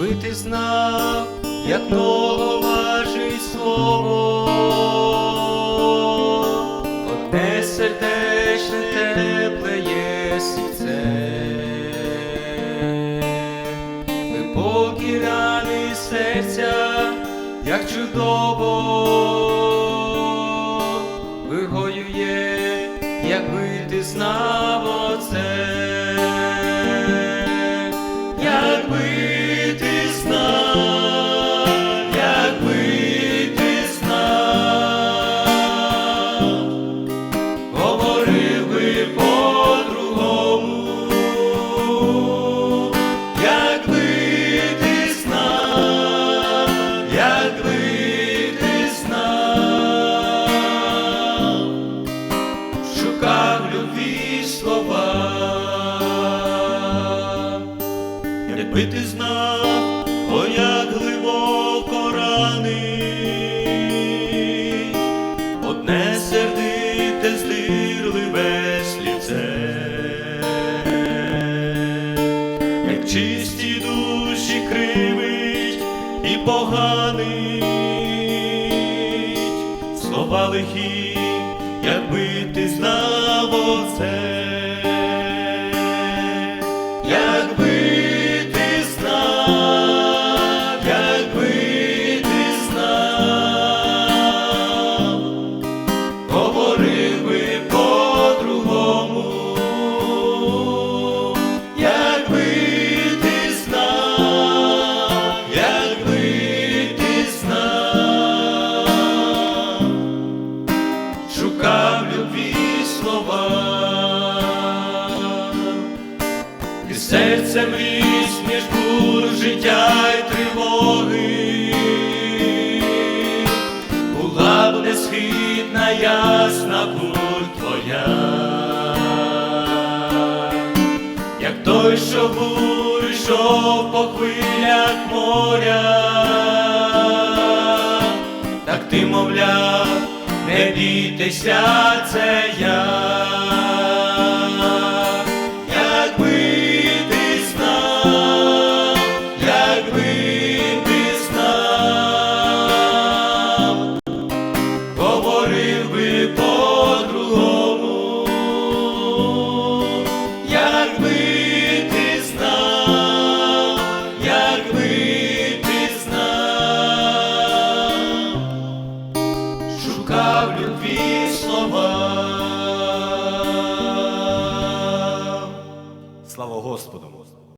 якби ти знав, як много важить слово, одне сердечне тепле є сільце, глибокі рани серця, як чудово любві слова. Якби ти знав, о як глибоко ранить, одне сердите здирливе слівце, як чисті душі кривить і поганить, слова лихі, якби ти знав шукав любві слова. І серцем ліз між бур життя й тривоги, була б несхитна ясна бур твоя, як той, що бур йшов по хвилях моря, так ти мовляв, не бійтеся, це я.